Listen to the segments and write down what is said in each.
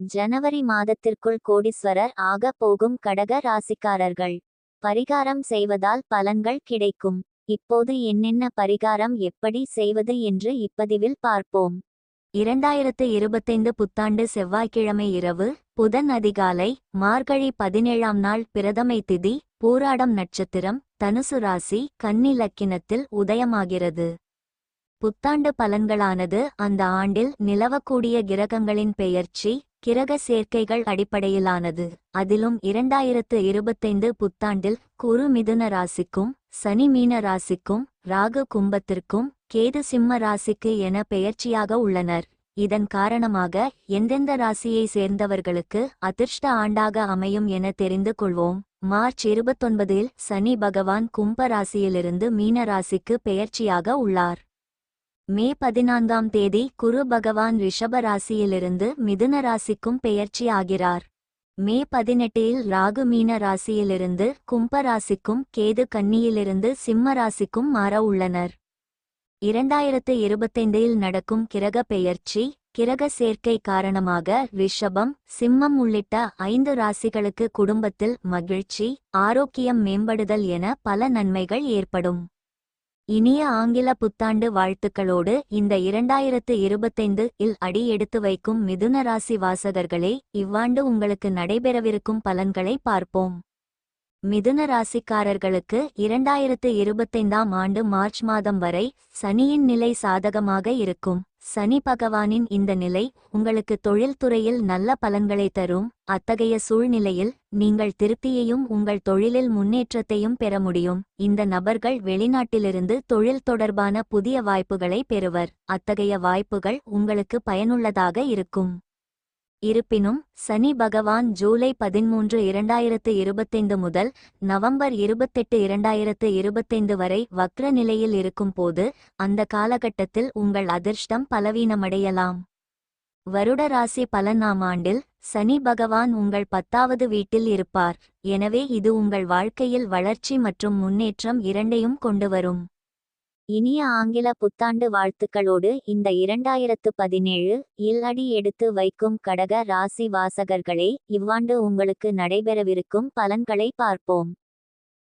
ஜனவரி மாதத்திற்குள் கோடீஸ்வரர் ஆக போகும் கடக ராசிக்காரர்கள். பரிகாரம் செய்வதால் பலன்கள் கிடைக்கும். இப்போது என்னென்ன பரிகாரம் எப்படி செய்வது என்று இப்பதிவில் பார்ப்போம். இரண்டாயிரத்து இருபத்தைந்து புத்தாண்டு செவ்வாய்க்கிழமை இரவு புதன் அதிகாலை மார்கழி பதினேழாம் நாள் பிரதமை திதி பூராடம் நட்சத்திரம் தனுசு ராசி கன்னி லக்கினத்தில் உதயமாகிறது. புத்தாண்டு பலன்களானது அந்த ஆண்டில் நிலவக்கூடிய கிரகங்களின் பெயர்ச்சி கிரக சேர்க்கைகள் அடிப்படையிலானது. அதிலும் இரண்டாயிரத்து இருபத்தைந்து புத்தாண்டில் குரு மிதுன ராசிக்கும் சனி மீன ராசிக்கும் ராகு கும்பத்திற்கும் கேது சிம்ம ராசிக்கு என பெயர்ச்சியாக உள்ளனர். இதன் காரணமாக எந்தெந்த ராசியை சேர்ந்தவர்களுக்கு அதிர்ஷ்ட ஆண்டாக அமையும் என தெரிந்து கொள்வோம். மார்ச் இருபத்தொன்பதில் சனி பகவான் கும்ப ராசியிலிருந்து மீன ராசிக்கு பெயர்ச்சியாக உள்ளார். மே பதினான்காம் தேதி குரு பகவான் ரிஷப ராசியிலிருந்து மிதுன ராசிக்கும் பெயர்ச்சி ஆகிறார். மே பதினெட்டில் ராகு மீன ராசியிலிருந்து கும்ப ராசிக்கும் கேது கன்னியிலிருந்து சிம்ம ராசிக்கும் மாற உள்ளனர். இரண்டாயிரத்து இருபத்தைந்தில் நடக்கும் கிரக பெயர்ச்சி கிரக சேர்க்கை காரணமாக ரிஷபம் சிம்மம் உள்ளிட்ட ஐந்து ராசிகளுக்கு குடும்பத்தில் மகிழ்ச்சி ஆரோக்கியம் மேம்படுதல் என பல நன்மைகள் ஏற்படும். இனிய ஆங்கில புத்தாண்டு வாழ்த்துக்களோடு இந்த இரண்டாயிரத்து இருபத்தைந்து இல் அடி எடுத்து வைக்கும் மிதுன ராசி வாசகர்களே இவ்வாண்டு உங்களுக்கு நடைபெறவிருக்கும் பலன்களை பார்ப்போம். மிதுன ராசிக்காரர்களுக்கு இரண்டாயிரத்து இருபத்தைந்தாம் ஆண்டு மார்ச் மாதம் வரை சனியின் நிலை சாதகமாக இருக்கும். சனி பகவானின் இந்த நிலை உங்களுக்கு தொழில்துறையில் நல்ல பலன்களை தரும். அத்தகைய சூழ்நிலையில் நீங்கள் திருப்தியையும் உங்கள் தொழிலில் முன்னேற்றத்தையும் பெற முடியும். இந்த நபர்கள் வெளிநாட்டிலிருந்து தொழில் தொடர்பான புதிய வாய்ப்புகளை பெறுவர். அத்தகைய வாய்ப்புகள் உங்களுக்கு பயனுள்ளதாக இருக்கும். இருப்பினும் சனி பகவான் ஜூலை பதிமூன்று இரண்டாயிரத்து இருபத்தைந்து முதல் நவம்பர் இருபத்தெட்டு இரண்டாயிரத்து இருபத்தைந்து வரை வக்ர நிலையில் இருக்கும்போது அந்த காலகட்டத்தில் உங்கள் அதிர்ஷ்டம் பலவீனமடையலாம். வருட ராசி பலனாம் ஆண்டில் சனி பகவான் உங்கள் பத்தாவது வீட்டில் இருப்பார். எனவே இது உங்கள் வாழ்க்கையில் வளர்ச்சி மற்றும் முன்னேற்றம் இரண்டையும் கொண்டுவரும் இனிய ஆங்கில புத்தாண்டு வாழ்த்துக்களோடு இந்த இரண்டாயிரத்து பதினேழு இல் அடி எடுத்து வைக்கும் கடக ராசி வாசகர்களே இவ்வாண்டு உங்களுக்கு நடைபெறவிருக்கும் பலன்களை பார்ப்போம்.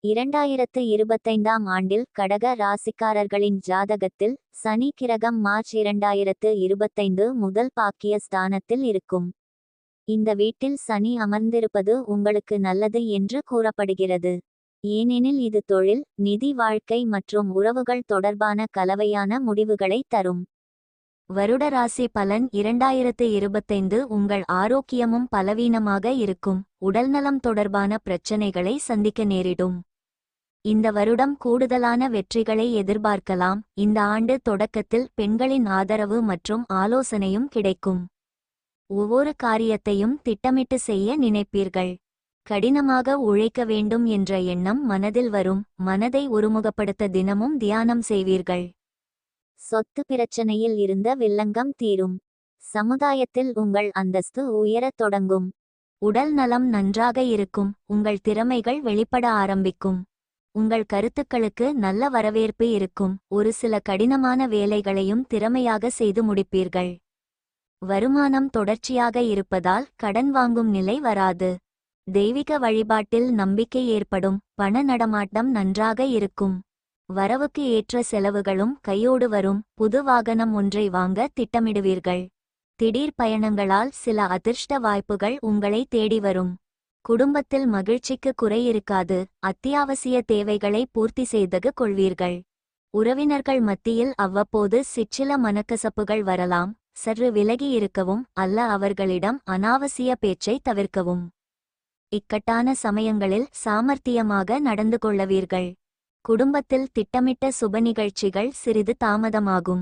இரண்டாயிரத்து இருபத்தைந்தாம் ஆண்டில் கடக ராசிக்காரர்களின் ஜாதகத்தில் சனி கிரகம் மார்ச் இரண்டாயிரத்து இருபத்தைந்து முதல் பாக்கிய ஸ்தானத்தில் இருக்கும். இந்த வீட்டில் சனி அமர்ந்திருப்பது உங்களுக்கு நல்லது என்று கூறப்படுகிறது. ஏனெனில் இது தொழில் நிதி வாழ்க்கை மற்றும் உறவுகள் தொடர்பான கலவையான முடிவுகளை தரும். வருட ராசி பலன் இரண்டாயிரத்து இருபத்தைந்து உங்கள் ஆரோக்கியமும் பலவீனமாக இருக்கும். உடல்நலம் தொடர்பான பிரச்சனைகளை சந்திக்க நேரிடும். இந்த வருடம் கூடுதலான வெற்றிகளை எதிர்பார்க்கலாம். இந்த ஆண்டு தொடக்கத்தில் பெண்களின் ஆதரவு மற்றும் ஆலோசனையும் கிடைக்கும். ஒவ்வொரு காரியத்தையும் திட்டமிட்டு செய்ய நினைப்பீர்கள். கடினமாக உழைக்க வேண்டும் என்ற எண்ணம் மனதில் வரும் மனதை ஒருமுகப்படுத்த தினமும் தியானம் செய்வீர்கள். சொத்து பிரச்சனையில் இருந்த வில்லங்கம் தீரும். சமுதாயத்தில் உங்கள் அந்தஸ்து உயரத் தொடங்கும். உடல் நலம் நன்றாக இருக்கும் உங்கள் திறமைகள் வெளிப்பட ஆரம்பிக்கும். உங்கள் கருத்துக்களுக்கு நல்ல வரவேற்பு இருக்கும் ஒரு சில கடினமான வேலைகளையும் திறமையாக செய்து முடிப்பீர்கள். வருமானம் தொடர்ச்சியாக இருப்பதால் கடன் வாங்கும் நிலை வராது. தெய்வீக வழிபாட்டில் நம்பிக்கை ஏற்படும் பண நடமாட்டம் நன்றாக இருக்கும். வரவுக்கு ஏற்ற செலவுகளும் கையோடு வரும் புது வாகனம் ஒன்றை வாங்க திட்டமிடுவீர்கள். திடீர் பயணங்களால் சில அதிர்ஷ்ட வாய்ப்புகள் உங்களை தேடி வரும். குடும்பத்தில் மகிழ்ச்சிக்கு குறை இருக்காது அத்தியாவசிய தேவைகளை பூர்த்தி செய்தது கொள்வீர்கள். உறவினர்கள் மத்தியில் அவ்வப்போது சிற்சில மனக்கசப்புகள் வரலாம் சற்று விலகி இருக்கவும் அல்ல அவர்களிடம் அனாவசிய பேச்சை தவிர்க்கவும். இக்கட்டான சமயங்களில் சாமர்த்தியமாக நடந்து கொள்ளவீர்கள். குடும்பத்தில் திட்டமிட்ட சுப நிகழ்ச்சிகள் சிறிது தாமதமாகும்.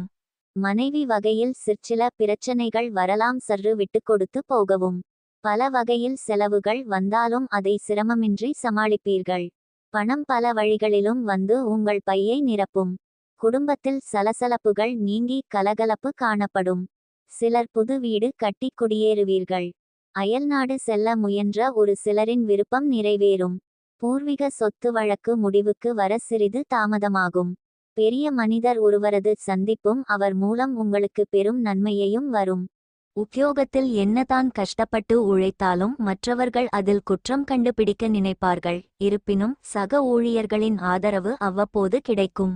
மனைவி வகையில் சிற்சில பிரச்சனைகள் வரலாம் சற்று விட்டுக்கொடுத்து போகவும். பல வகையில் செலவுகள் வந்தாலும் அதை சிரமமின்றி சமாளிப்பீர்கள். பணம் பல வழிகளிலும் வந்து உங்கள் பையை நிரப்பும். குடும்பத்தில் சலசலப்புகள் நீங்கி கலகலப்பு காணப்படும். சிலர் புது வீடு கட்டி குடியேறுவீர்கள். அயல்நாடு செல்ல முயன்ற ஒரு சிலரின் விருப்பம் நிறைவேறும். பூர்வீக சொத்து வழக்கு முடிவுக்கு வர சிறிது தாமதமாகும். பெரிய மனிதர் ஒருவரது சந்திப்பும் அவர் மூலம் உங்களுக்கு பெரும் நன்மையையும் வரும். உத்தியோகத்தில் என்னதான் கஷ்டப்பட்டு உழைத்தாலும் மற்றவர்கள் அதில் குற்றம் கண்டுபிடிக்க நினைப்பார்கள். இருப்பினும் சக ஊழியர்களின் ஆதரவு அவ்வப்போது கிடைக்கும்.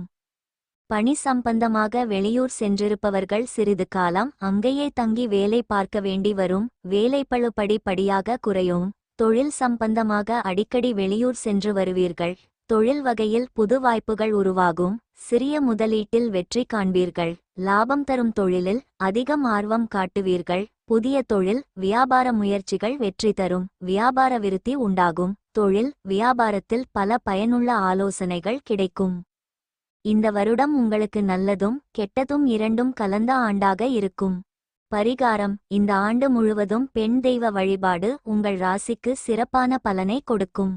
பணி சம்பந்தமாக வெளியூர் சென்றிருப்பவர்கள் சிறிது காலம் அங்கேயே தங்கி வேலை பார்க்க வேண்டி வரும். வேலைப்பளு படியாக குறையும். தொழில் சம்பந்தமாக அடிக்கடி வெளியூர் சென்று வருவீர்கள். தொழில் வகையில் புது வாய்ப்புகள் உருவாகும். சிறிய முதலீட்டில் வெற்றி காண்பீர்கள். லாபம் தரும் தொழிலில் அதிகம் ஆர்வம் காட்டுவீர்கள். புதிய தொழில் வியாபார முயற்சிகள் வெற்றி தரும். வியாபார விருத்தி உண்டாகும். தொழில் வியாபாரத்தில் பல பயனுள்ள ஆலோசனைகள் கிடைக்கும். இந்த வருடம் உங்களுக்கு நல்லதும் கெட்டதும் இரண்டும் கலந்த ஆண்டாக இருக்கும். பரிகாரம் இந்த ஆண்டு முழுவதும் பெண் தெய்வ வழிபாடு உங்கள் ராசிக்கு சிறப்பான பலனை கொடுக்கும்.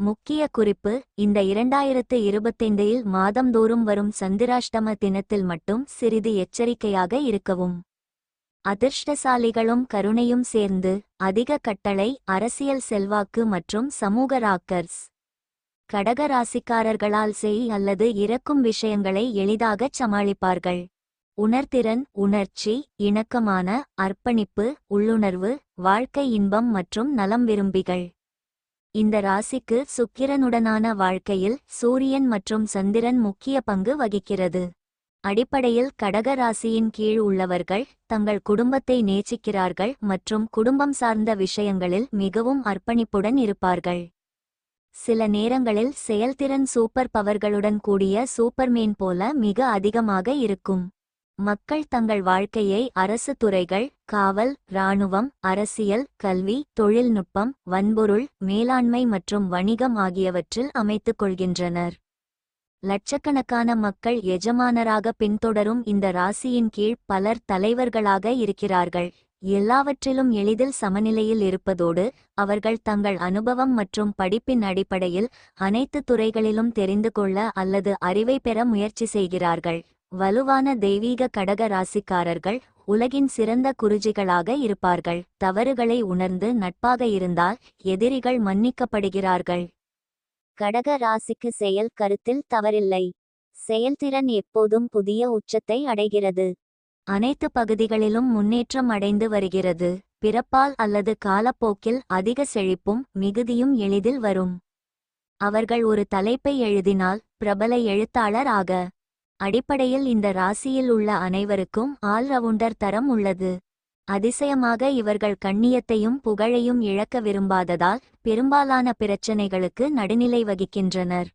முக்கிய குறிப்பு இந்த இரண்டாயிரத்து இருபத்தைந்தில் மாதந்தோறும் வரும் சந்திராஷ்டம தினத்தில் மட்டும் சிறிது எச்சரிக்கையாக இருக்கவும். அதிர்ஷ்டசாலிகளும் கருணையும் சேர்ந்து அதிக கட்டளை அரசியல் செல்வாக்கு மற்றும் சமூக ராக்கர்ஸ். கடக ராசிக்காரர்களால் செய் அல்லது இறக்கும் விஷயங்களை எளிதாகச் சமாளிப்பார்கள். உணர்திறன் உணர்ச்சி இணக்கமான அர்ப்பணிப்பு உள்ளுணர்வு வாழ்க்கை இன்பம் மற்றும் நலம் விரும்பிகள். இந்த ராசிக்கு சுக்கிரனுடனான வாழ்க்கையில் சூரியன் மற்றும் சந்திரன் முக்கிய பங்கு வகிக்கிறது. அடிப்படையில் கடக ராசியின் கீழ் உள்ளவர்கள் தங்கள் குடும்பத்தை நேசிக்கிறார்கள் மற்றும் குடும்பம் சார்ந்த விஷயங்களில் மிகவும் அர்ப்பணிப்புடன் இருப்பார்கள். சில நேரங்களில் செயல்திறன் சூப்பர் பவர்களுடன் கூடிய சூப்பர்மேன் போல மிக அதிகமாக இருக்கும். மக்கள் தங்கள் வாழ்க்கையை அரசு துறைகள் காவல் இராணுவம் அரசியல் கல்வி தொழில்நுட்பம் வன்பொருள் மேலாண்மை மற்றும் வணிகம் ஆகியவற்றில் அமைத்துக் கொள்கின்றனர். லட்சக்கணக்கான மக்கள் எஜமானராக பின்தொடரும் இந்த ராசியின் கீழ் பலர் தலைவர்களாக இருக்கிறார்கள். எல்லாவற்றிலும் எளிதில் சமநிலையில் இருப்பதோடு அவர்கள் தங்கள் அனுபவம் மற்றும் படிப்பின் அடிப்படையில் அனைத்து துறைகளிலும் தெரிந்து கொள்ள அல்லது அறிவை பெற முயற்சி செய்கிறார்கள். வலுவான தெய்வீக கடக ராசிக்காரர்கள் உலகின் சிறந்த குருஜிகளாக இருப்பார்கள். தவறுகளை உணர்ந்து நட்பாக இருந்தால் எதிரிகள் மன்னிக்கப்படுகிறார்கள். கடக ராசிக்கு செயல் கருத்தில் தவறில்லை. செயல்திறன் எப்போதும் புதிய உச்சத்தை அடைகிறது. அனைத்து பகுதிகளிலும் முன்னேற்றம் அடைந்து வருகிறது. பிறப்பால் அல்லது காலப்போக்கில் அதிக செழிப்பும் மிகுதியும் எளிதில் வரும். அவர்கள் ஒரு தலைப்பை எழுதினால் பிரபல எழுத்தாளர் ஆக. அடிப்படையில் இந்த ராசியில் உள்ள அனைவருக்கும் ஆல்ரவுண்டர் தரம் உள்ளது. அதிசயமாக இவர்கள் கண்ணியத்தையும் புகழையும் இழக்க விரும்பாததால் பெரும்பாலான பிரச்சனைகளுக்கு நடுநிலை வகிக்கின்றனர்.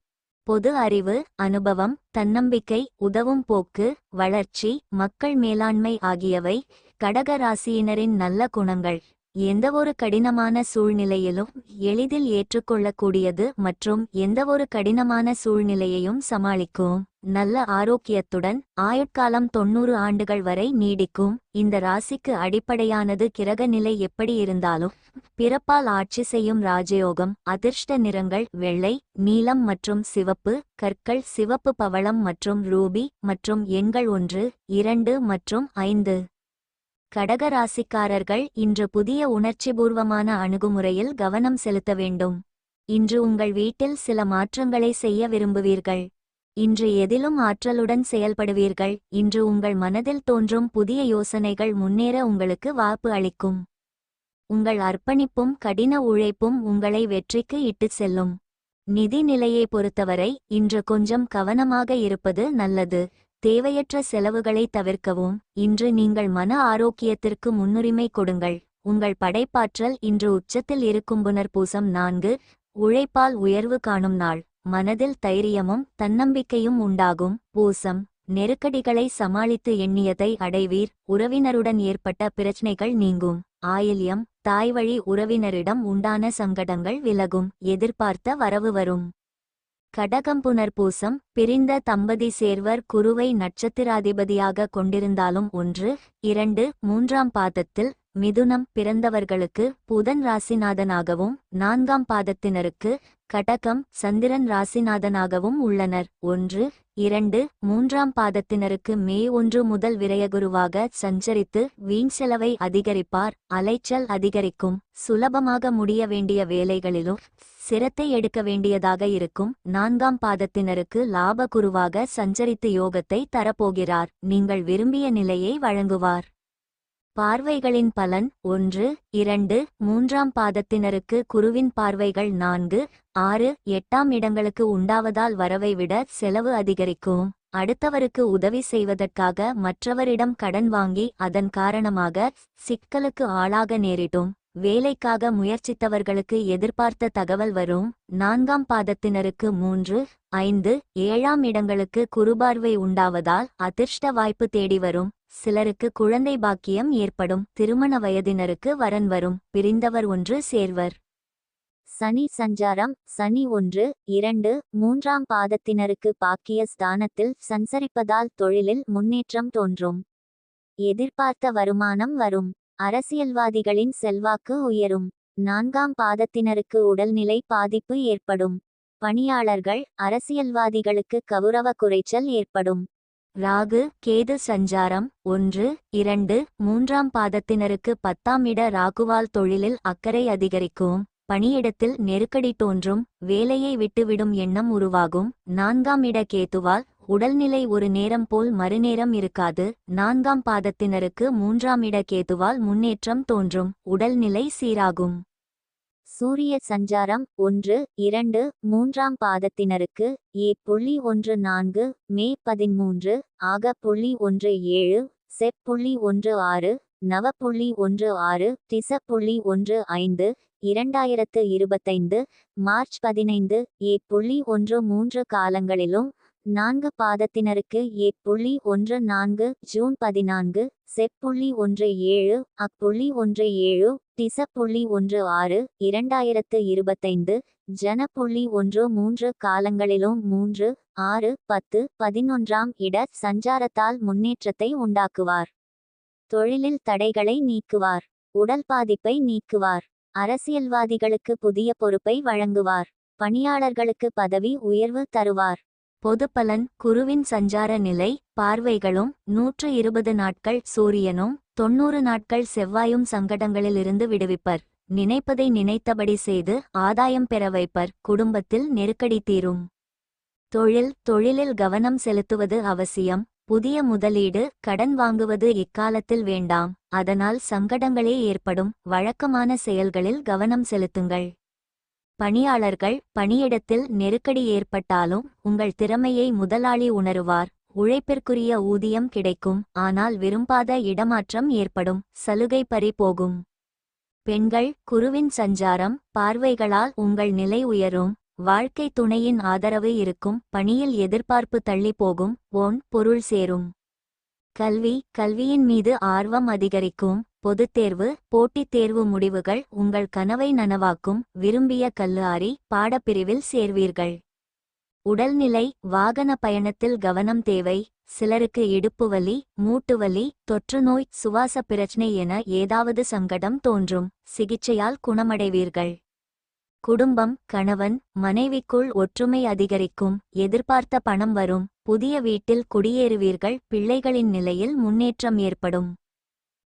பொது அறிவு அனுபவம் தன்னம்பிக்கை உதவும் போக்கு வளர்ச்சி மக்கள் மேலாண்மை ஆகியவை கடக ராசியினரின் நல்ல குணங்கள். எந்தவொரு கடினமான சூழ்நிலையிலும் எளிதில் ஏற்றுக்கொள்ளக்கூடியது மற்றும் எந்தவொரு கடினமான சூழ்நிலையையும் சமாளிக்கும். நல்ல ஆரோக்கியத்துடன் ஆயுட்காலம் தொன்னூறு ஆண்டுகள் வரை நீடிக்கும். இந்த ராசிக்கு அடிப்படையானது கிரக நிலை எப்படி இருந்தாலும் பிறப்பால் ஆட்சி செய்யும் ராஜயோகம் அதிர்ஷ்ட நிறங்கள் வெள்ளை நீலம் மற்றும் சிவப்பு கற்கள் சிவப்பு பவளம் மற்றும் ரூபி மற்றும் எண்கள் ஒன்று இரண்டு மற்றும் ஐந்து. கடக ராசிக்காரர்கள் இன்று புதிய உணர்ச்சிபூர்வமான அணுகுமுறையில் கவனம் செலுத்த வேண்டும். இன்று உங்கள் வீட்டில் சில மாற்றங்களை செய்ய விரும்புவீர்கள். இன்று எதிலும் ஆற்றலுடன் செயல்படுவீர்கள். இன்று உங்கள் மனதில் தோன்றும் புதிய யோசனைகள் முன்னேற உங்களுக்கு வாய்ப்பு அளிக்கும். உங்கள் அர்ப்பணிப்பும் கடின உழைப்பும் உங்களை வெற்றிக்கு இட்டுச் செல்லும். நிதி நிலையை பொறுத்தவரை இன்று கொஞ்சம் கவனமாக இருப்பது நல்லது. தேவையற்ற செலவுகளை தவிர்க்கவும். இன்று நீங்கள் மன ஆரோக்கியத்திற்கு முன்னுரிமை கொடுங்கள். உங்கள் படைப்பாற்றல் இன்று உச்சத்தில் இருக்கும் புனர்பூசம் நான்கு உழைப்பால் உயர்வு காணும் நாள். மனதில் தைரியமும் தன்னம்பிக்கையும் உண்டாகும். பூசம் நெருக்கடிகளை சமாளித்து எண்ணியதை அடைவீர். உறவினருடன் ஏற்பட்ட பிரச்சனைகள் நீங்கும். ஆயில்யம் தாய்வழி உறவினரிடம் உண்டான சங்கடங்கள் விலகும். எதிர்பார்த்த வரவு வரும். கடகம்புனர் பூசம் பிரிந்த தம்பதி சேர்வர் குருவை நட்சத்திராதிபதியாக கொண்டிருந்தாலும் ஒன்று இரண்டு மூன்றாம் பாதத்தில் மிதுனம் பிறந்தவர்களுக்கு புதன் ராசிநாதனாகவும் நான்காம் பாதத்தினருக்கு கடகம் சந்திரன் ராசிநாதனாகவும் உள்ளனர். ஒன்று இரண்டு மூன்றாம் பாதத்தினருக்கு மே ஒன்று முதல் விரயகுருவாக சஞ்சரித்து வீண் செலவை அதிகரிப்பார். அலைச்சல் அதிகரிக்கும். சுலபமாக முடிய வேண்டிய வேலைகளிலும் சிரத்தை எடுக்க வேண்டியதாக இருக்கும். நான்காம் பாதத்தினருக்கு லாப குருவாக சஞ்சரித்து யோகத்தை தரப்போகிறார். நீங்கள் விரும்பிய நிலையை வழங்குவார். பார்வைகளின் பலன் ஒன்று இரண்டு மூன்றாம் பாதத்தினருக்கு குருவின் பார்வைகள் நான்கு ஆறு எட்டாம் இடங்களுக்கு உண்டாவதால் வரவை விட செலவு அதிகரிக்கும். அடுத்தவருக்கு உதவி செய்வதற்காக மற்றவரிடம் கடன் வாங்கி அதன் காரணமாக சிக்கலுக்கு ஆளாக நேரிடும். வேலைக்காக முயற்சித்தவர்களுக்கு எதிர்பார்த்த தகவல் வரும். நான்காம் பாதத்தினருக்கு மூன்று ஐந்து ஏழாம் இடங்களுக்கு குறுபார்வை உண்டாவதால் அதிர்ஷ்ட வாய்ப்பு தேடி வரும். சிலருக்கு குழந்தை பாக்கியம் ஏற்படும். திருமண வயதினருக்கு வரன் வரும். பிரிந்தவர் ஒன்று சேர்வர். சனி சஞ்சாரம் சனி ஒன்று இரண்டு மூன்றாம் பாதத்தினருக்கு பாக்கிய ஸ்தானத்தில் சஞ்சரிப்பதால் தொழிலில் முன்னேற்றம் தோன்றும். எதிர்பார்த்த வருமானம் வரும். அரசியல்வாதிகளின் செல்வாக்கு உயரும். நான்காம் பாதத்தினருக்கு உடல்நிலை பாதிப்பு ஏற்படும். பணியாளர்கள் அரசியல்வாதிகளுக்கு கௌரவ குறைச்சல் ஏற்படும். ராகு கேது சஞ்சாரம் ஒன்று இரண்டு மூன்றாம் பாதத்தினருக்கு பத்தாம் இட ராகுவால் தொழிலில் அக்கறை அதிகரிக்கும். பணியிடத்தில் நெருக்கடி தோன்றும் வேலையை விட்டுவிடும் எண்ணம் உருவாகும். நான்காம் இட கேத்துவால் உடல்நிலை ஒரு நேரம் போல் மறுநேரம் இருக்காது. நான்காம் பாதத்தினருக்கு மூன்றாம் இட கேதுவால் முன்னேற்றம் தோன்றும் உடல்நிலை சீராகும். சூரிய சஞ்சாரம் ஒன்று இரண்டு மூன்றாம் பாதத்தினருக்கு ஏ புள்ளி ஒன்று நான்கு மே பதிமூன்று ஆக புள்ளி ஒன்று ஏழு செப்புள்ளி ஒன்று ஆறு நவ புள்ளி ஒன்று ஆறு திச புள்ளி ஒன்று ஐந்து இரண்டாயிரத்து இருபத்தைந்து மார்ச் பதினைந்து ஏ புள்ளி ஒன்று மூன்று காலங்களிலும் நான்கு பாதத்தினருக்கு ஏ புள்ளி ஒன்று நான்கு ஜூன் பதினான்கு செப்புள்ளி ஒன்று ஏழு அப்புள்ளி ஒன்று ஏழு திசப்புள்ளி புள்ளி ஒன்று ஆறு இரண்டாயிரத்து இருபத்தைந்து ஜன புள்ளி ஒன்று மூன்று காலங்களிலும் மூன்று ஆறு பத்து பதினொன்றாம் இட சஞ்சாரத்தால் முன்னேற்றத்தை உண்டாக்குவார். தொழிலில் தடைகளை நீக்குவார். உடல் பாதிப்பை நீக்குவார். அரசியல்வாதிகளுக்கு புதிய பொறுப்பை வழங்குவார். பணியாளர்களுக்கு பதவி உயர்வு தருவார். பொதுப்பலன் குருவின் சஞ்சார நிலை பார்வைகளும் நூற்று இருபது நாட்கள் சூரியனும் தொன்னூறு நாட்கள் செவ்வாயும் சங்கடங்களிலிருந்து விடுவிப்பர். நினைப்பதை நினைத்தபடி செய்து ஆதாயம் பெற வைப்பர். குடும்பத்தில் நெருக்கடி தீரும். தொழில் தொழிலில் கவனம் செலுத்துவது அவசியம். புதிய முதலீடு கடன் வாங்குவது இக்காலத்தில் வேண்டாம் அதனால் சங்கடங்களே ஏற்படும் வழக்கமான செயல்களில் கவனம் செலுத்துங்கள். பணியாளர்கள் பணியிடத்தில் நெருக்கடி ஏற்பட்டாலும் உங்கள் திறமையை முதலாளி உணருவார் உழைப்பிற்குரிய ஊதியம் கிடைக்கும் ஆனால் விரும்பாத இடமாற்றம் ஏற்படும் சலுகை பறி போகும். பெண்கள் குருவின் சஞ்சாரம் பார்வைகளால் உங்கள் நிலை உயரும் வாழ்க்கை துணையின் ஆதரவு இருக்கும் பணியில் எதிர்பார்ப்பு தள்ளி போகும் ஓன் பொருள் சேரும். கல்வி கல்வியின் மீது ஆர்வம் அதிகரிக்கும் பொதுத் தேர்வு போட்டித் தேர்வு முடிவுகள் உங்கள் கனவை நனவாக்கும் விரும்பிய கல்லூரி பாடப்பிரிவில் சேர்வீர்கள். உடல்நிலை வாகன பயணத்தில் கவனம் தேவை சிலருக்கு இடுப்பு வலி மூட்டு வலி தொற்றுநோய் சுவாச பிரச்சனை என ஏதாவது சங்கடம் தோன்றும் சிகிச்சையால் குணமடைவீர்கள். குடும்பம் கணவன் மனைவிக்குள் ஒற்றுமை அதிகரிக்கும் எதிர்பார்த்த பணம் வரும் புதிய வீட்டில் குடியேறுவீர்கள் பிள்ளைகளின் நிலையில் முன்னேற்றம் ஏற்படும்.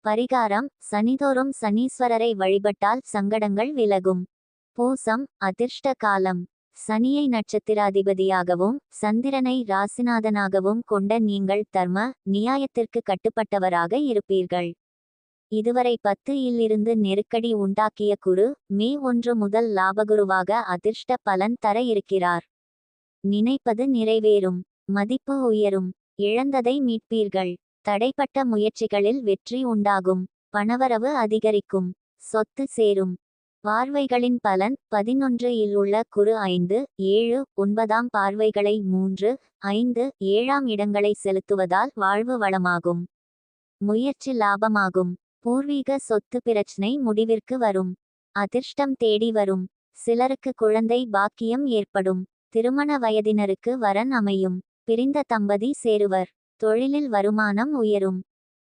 பரிகாரம் சனிதோறும் சனீஸ்வரரை வழிபட்டால் சங்கடங்கள் விலகும். பூசம் அதிர்ஷ்ட காலம். சனியை நட்சத்திராதிபதியாகவும் சந்திரனை ராசிநாதனாகவும் கொண்ட நீங்கள் தர்ம நியாயத்திற்கு கட்டுப்பட்டவராக இருப்பீர்கள். இதுவரை பத்து இலிருந்து நெருக்கடி உண்டாக்கிய குரு மே ஒன்று முதல் லாபகுருவாக அதிர்ஷ்ட பலன் தர இருக்கிறார். நினைப்பது நிறைவேறும் மதிப்பு உயரும் இழந்ததை மீட்பீர்கள் தடைப்பட்ட முயற்சிகளில் வெற்றி உண்டாகும் பணவரவு அதிகரிக்கும் சொத்து சேரும். பார்வைகளின் பலன் பதினொன்று இல் உள்ள குறு ஐந்து ஏழு ஒன்பதாம் பார்வைகளை மூன்று ஐந்து ஏழாம் இடங்களை செலுத்துவதால் வாழ்வு வளமாகும். முயற்சி லாபமாகும். பூர்வீக சொத்து பிரச்சனை முடிவிற்கு வரும். அதிர்ஷ்டம் தேடி வரும். சிலருக்கு குழந்தை பாக்கியம் ஏற்படும். திருமண வயதினருக்கு வரன் அமையும். பிரிந்த தம்பதி சேருவர். தொழிலில் வருமானம் உயரும்.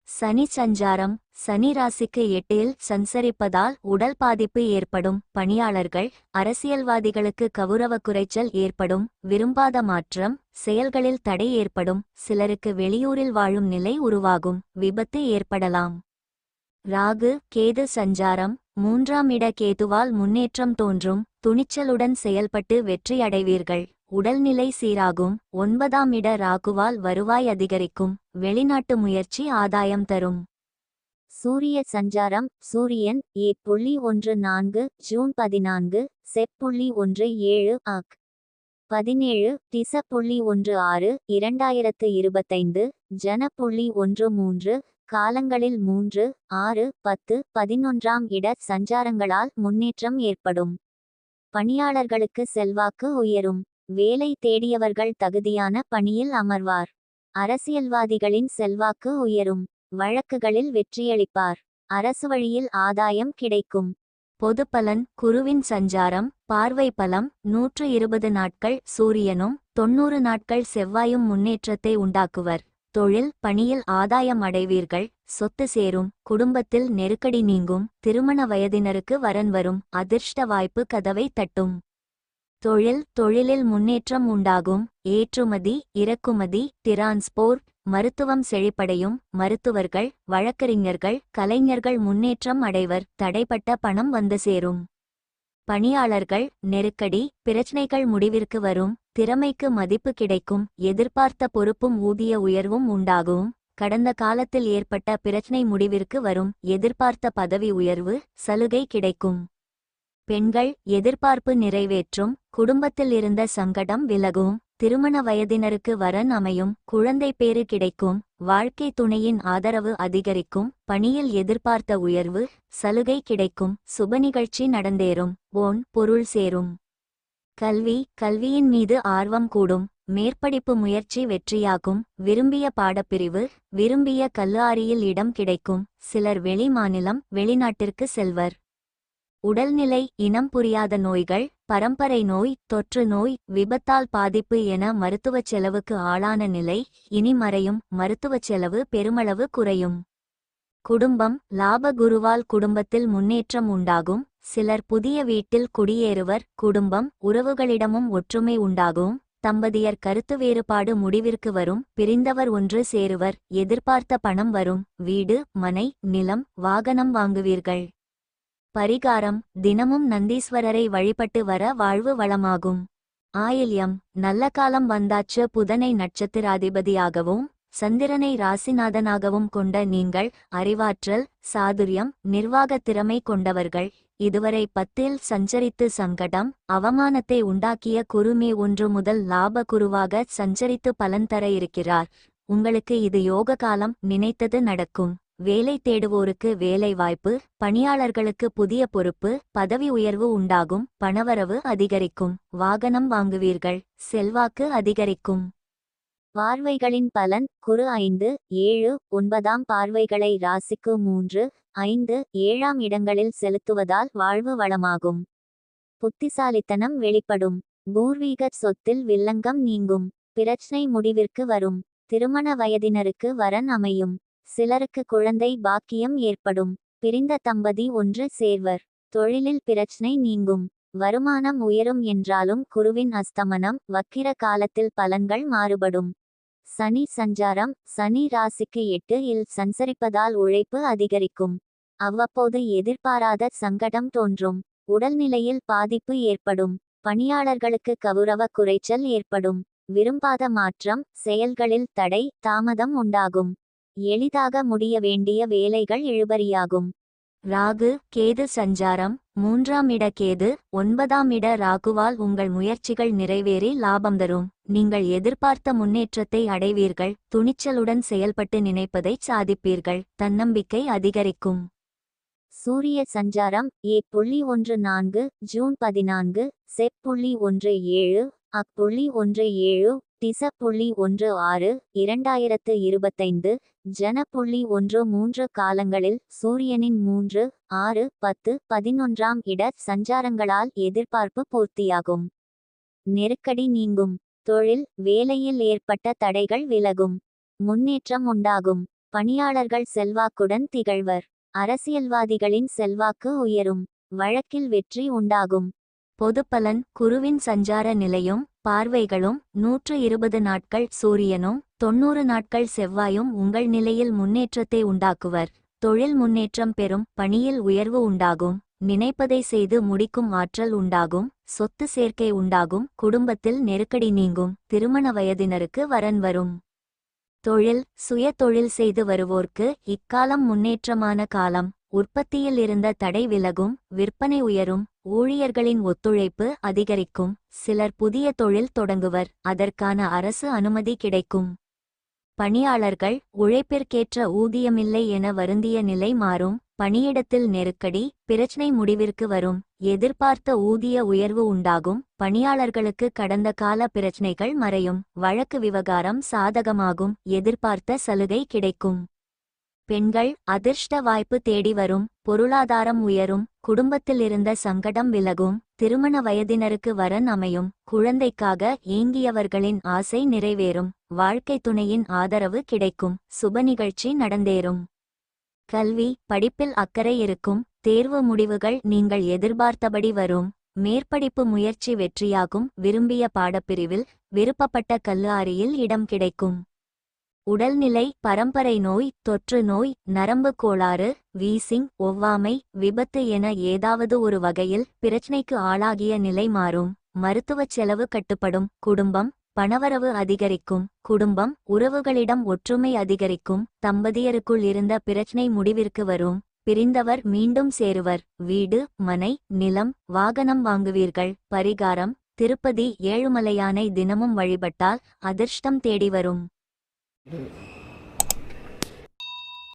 சனி சஞ்சாரம் சனி ராசிக்கு எட்டில் சஞ்சரிப்பதால் உடல் பாதிப்பு ஏற்படும். பணியாளர்கள் அரசியல்வாதிகளுக்கு கவுரவ குறைச்சல் ஏற்படும். விரும்பாத மாற்றம் செயல்களில் தடை ஏற்படும். சிலருக்கு வெளியூரில் வாழும் நிலை உருவாகும். விபத்து ஏற்படலாம். ராகு கேது சஞ்சாரம் மூன்றாம் இட கேதுவால் முன்னேற்றம் தோன்றும் துணிச்சலுடன் செயல்பட்டு வெற்றி அடைவீர்கள். உடல்நிலை சீராகும் ஒன்பதாம் இட ராகுவால் வருவாய் அதிகரிக்கும் வெளிநாட்டு முயற்சி ஆதாயம் தரும். சூரிய சஞ்சாரம் சூரியன் ஏ புள்ளி ஒன்று நான்கு ஜூன் பதினான்கு செப்புள்ளி ஒன்று ஏழு அக் பதினேழு திச புள்ளி ஒன்று ஆறு இரண்டாயிரத்து இருபத்தைந்து ஜன புள்ளி ஒன்று மூன்று காலங்களில் மூன்று ஆறு பத்து பதினொன்றாம் இட சஞ்சாரங்களால் முன்னேற்றம் ஏற்படும். பணியாளர்களுக்கு செல்வாக்கு உயரும். வேலை தேடியவர்கள் தகுதியான பணியில் அமர்வார். அரசியல்வாதிகளின் செல்வாக்கு உயரும். வழக்குகளில் வெற்றியளிப்பார். அரசு வழியில் ஆதாயம் கிடைக்கும். பொதுப்பலன் குருவின் சஞ்சாரம் பார்வை பலம் நூற்று இருபது நாட்கள் சூரியனும் தொன்னூறு நாட்கள் செவ்வாயும் முன்னேற்றத்தை உண்டாக்குவர். தொழில் பணியில் ஆதாயம் அடைவீர்கள் சொத்து சேரும் குடும்பத்தில் நெருக்கடி நீங்கும் திருமண வயதினருக்கு வரன் வரும் அதிர்ஷ்ட வாய்ப்பு கதவை தட்டும். தொழில் தொழிலில் முன்னேற்றம் உண்டாகும் ஏற்றுமதி இறக்குமதி டிரான்ஸ்போர்ட் மருத்துவம் செழிப்படையும் மருத்துவர்கள் வழக்கறிஞர்கள் கலைஞர்கள் முன்னேற்றம் அடைவர் தடைப்பட்ட பணம் வந்து சேரும். பணியாளர்கள் நெருக்கடி பிரச்சனைகள் முடிவிற்கு வரும் திறமைக்கு மதிப்பு கிடைக்கும் எதிர்பார்த்த பொறுப்பும் ஊதிய உயர்வும் உண்டாகும். கடந்த காலத்தில் ஏற்பட்ட பிரச்சனை முடிவிற்கு வரும் எதிர்பார்த்த பதவி உயர்வு சலுகை கிடைக்கும். பெண்கள் எதிர்பார்ப்பு நிறைவேற்றும் குடும்பத்தில் இருந்த சங்கடம் விலகும். திருமண வயதினருக்கு வரன் அமையும் குழந்தை பேறு கிடைக்கும். வாழ்க்கை துணையின் ஆதரவு அதிகரிக்கும் பணியில் எதிர்பார்த்த உயர்வு சலுகை கிடைக்கும். சுப நிகழ்ச்சி நடந்தேறும் ஓன் பொருள் சேரும். கல்வி கல்வியின் மீது ஆர்வம் கூடும் மேற்படிப்பு முயற்சி வெற்றியாகும் விரும்பிய பாடப்பிரிவு விரும்பிய கல்லூரியில் இடம் கிடைக்கும் சிலர் வெளி மாநிலம் வெளிநாட்டிற்கு செல்வர். உடல்நிலை இனம் புரியாத நோய்கள் பரம்பரை நோய் தொற்று நோய் விபத்தால் பாதிப்பு என மருத்துவச் செலவுக்கு ஆளான நிலை இனி மறையும் மருத்துவச் செலவு பெருமளவு குறையும். குடும்பம் லாப குருவால் குடும்பத்தில் முன்னேற்றம் உண்டாகும் சிலர் புதிய வீட்டில் குடியேறுவர் குடும்பம் உறவுகளிடமும் ஒற்றுமை உண்டாகும். தம்பதியர் கருத்து வேறுபாடு முடிவிற்கு வரும் பிரிந்தவர் ஒன்று சேருவர் எதிர்பார்த்த பணம் வரும். வீடு மனை நிலம் வாகனம் வாங்குவீர்கள். பரிகாரம் தினமும் நந்தீஸ்வரரை வழிபட்டு வர வாழ்வு வளமாகும். ஆயில்யம் நல்ல காலம் வந்தாச்சு புதனை நட்சத்திராதிபதியாகவும் சந்திரனை ராசிநாதனாகவும் கொண்ட நீங்கள் அறிவாற்றல் சாதுரியம் நிர்வாகத் திறமை கொண்டவர்கள். இதுவரை பத்தில் சஞ்சரித்து சங்கடம் அவமானத்தை உண்டாக்கிய குருமே ஒன்று முதல் லாப குருவாக சஞ்சரித்து பலன் தர இருக்கிறார். உங்களுக்கு இது யோக காலம் நினைத்தது நடக்கும். வேலை தேடுவோருக்கு வேலை வாய்ப்பு பணியாளர்களுக்கு புதிய பொறுப்பு பதவி உயர்வு உண்டாகும் பணவரவு அதிகரிக்கும். வாகனம் வாங்குவீர்கள் செல்வாக்கு அதிகரிக்கும். பார்வைகளின் பலன் குரு ஐந்து ஏழு ஒன்பதாம் பார்வைகளை ராசிக்கு மூன்று ஐந்து ஏழாம் இடங்களில் செலுத்துவதால் வாழ்வு வளமாகும். புத்திசாலித்தனம் வெளிப்படும். பூர்வீக சொத்தில் வில்லங்கம் நீங்கும். பிரச்சனை முடிவிற்கு வரும். திருமண வயதினருக்கு வரன் அமையும். சிலருக்கு குழந்தை பாக்கியம் ஏற்படும். பிரிந்த தம்பதி ஒன்று சேர்வர். தொழிலில் பிரச்சனை நீங்கும். வருமானம் உயரும் என்றாலும் குருவின் அஸ்தமனம் வக்கிர காலத்தில் பலன்கள் மாறுபடும். சனி சஞ்சாரம் சனி ராசிக்கு எட்டு இல் சஞ்சரிப்பதால் உழைப்பு அதிகரிக்கும். அவ்வப்போது எதிர்பாராத சங்கடம் தோன்றும். உடல்நிலையில் பாதிப்பு ஏற்படும். பணியாளர்களுக்கு கவுரவ குறைச்சல் ஏற்படும். விரும்பாத மாற்றம் செயல்களில் தடை தாமதம் உண்டாகும். எளிதாக முடிய வேண்டிய வேலைகள் இழுபறியாகும். ராகு கேது சஞ்சாரம் மூன்றாம் இட கேது ஒன்பதாம் இட ராகுவால் உங்கள் முயற்சிகள் நிறைவேறி லாபம் தரும். நீங்கள் எதிர்பார்த்த முன்னேற்றத்தை அடைவீர்கள் துணிச்சலுடன் செயல்பட்டு நினைப்பதை சாதிப்பீர்கள் தன்னம்பிக்கை அதிகரிக்கும். சூரிய சஞ்சாரம் ஏ புள்ளி ஒன்று நான்கு ஜூன் பதினான்கு செப்புள்ளி ஒன்று ஏழு அப்புள்ளி ஒன்று ஏழு டிச புள்ளி ஒன்று ஆறு இரண்டாயிரத்து இருபத்தைந்து ஜன புள்ளி ஒன்று மூன்று காலங்களில் சூரியனின் மூன்று ஆறு பத்து பதினொன்றாம் இட சஞ்சாரங்களால் எதிர்பார்ப்பு பூர்த்தியாகும். நெருக்கடி நீங்கும். தொழில் வேலையில் ஏற்பட்ட தடைகள் விலகும். முன்னேற்றம் உண்டாகும். பணியாளர்கள் செல்வாக்குடன் திகழ்வர். அரசியல்வாதிகளின் செல்வாக்கு உயரும். வழக்கில் வெற்றி உண்டாகும். பொதுப்பலன் குருவின் சஞ்சார நிலையும் பார்வைகளும் நூற்று இருபது நாட்கள் சூரியனும் தொன்னூறு நாட்கள் செவ்வாயும் உங்கள் நிலையில் முன்னேற்றத்தை உண்டாக்குவர். தொழில் முன்னேற்றம் பெறும் பணியில் உயர்வு உண்டாகும் நினைப்பதை செய்து முடிக்கும் ஆற்றல் உண்டாகும் சொத்து சேர்க்கை உண்டாகும் குடும்பத்தில் நெருக்கடி நீங்கும் திருமண வயதினருக்கு வரன் வரும். தொழில் சுய தொழில் செய்து வருவோர்க்கு இக்காலம் முன்னேற்றமான காலம். உற்பத்தியில் இருந்த தடை விலகும் விற்பனை உயரும் ஊழியர்களின் ஒத்துழைப்பு அதிகரிக்கும். சிலர் புதிய தொழில் தொடங்குவர் அதற்கான அரசு அனுமதி கிடைக்கும். பணியாளர்கள் உழைப்பிற்கேற்ற ஊதியமில்லை என வருந்திய நிலை மாறும் பணியிடத்தில் நெருக்கடி பிரச்சினை முடிவிற்கு வரும் எதிர்பார்த்த ஊதிய உயர்வு உண்டாகும் பணியாளர்களுக்கு கடந்த கால பிரச்சினைகள் மறையும் வழக்கு விவகாரம் சாதகமாகும் எதிர்பார்த்த சலுகை கிடைக்கும். பெண்கள் அதிர்ஷ்ட வாய்ப்பு தேடி வரும் பொருளாதாரம் உயரும் குடும்பத்தில் இருந்த சங்கடம் விலகும் திருமண வயதினருக்கு வரன் அமையும் குழந்தைக்காக ஏங்கியவர்களின் ஆசை நிறைவேறும் வாழ்க்கை துணையின் ஆதரவு கிடைக்கும் சுப நிகழ்ச்சி நடந்தேறும். கல்வி படிப்பில் அக்கறை இருக்கும் தேர்வு முடிவுகள் நீங்கள் எதிர்பார்த்தபடி வரும் மேற்படிப்பு முயற்சி வெற்றியாகும் விரும்பிய பாடப்பிரிவில் விருப்பப்பட்ட கல்லூரியில் இடம் கிடைக்கும். உடல்நிலை பரம்பரை நோய் தொற்று நோய் நரம்பு கோளாறு வீசிங் ஒவ்வாமை விபத்து என ஏதாவது ஒரு வகையில் பிரச்சினைக்கு ஆளாகிய நிலை மாறும். மருத்துவச் செலவு கட்டுப்படும் குடும்பம் பணவரவு அதிகரிக்கும் குடும்பம் உறவுகளிடம் ஒற்றுமை அதிகரிக்கும் தம்பதியருக்குள் இருந்த பிரச்சினை முடிவிற்கு வரும். பிரிந்தவர் மீண்டும் சேருவர். வீடு மனை நிலம் வாகனம் வாங்குவீர்கள். பரிகாரம் திருப்பதி ஏழுமலையானை தினமும் வழிபட்டால் அதிர்ஷ்டம் தேடி வரும். Thank -hmm.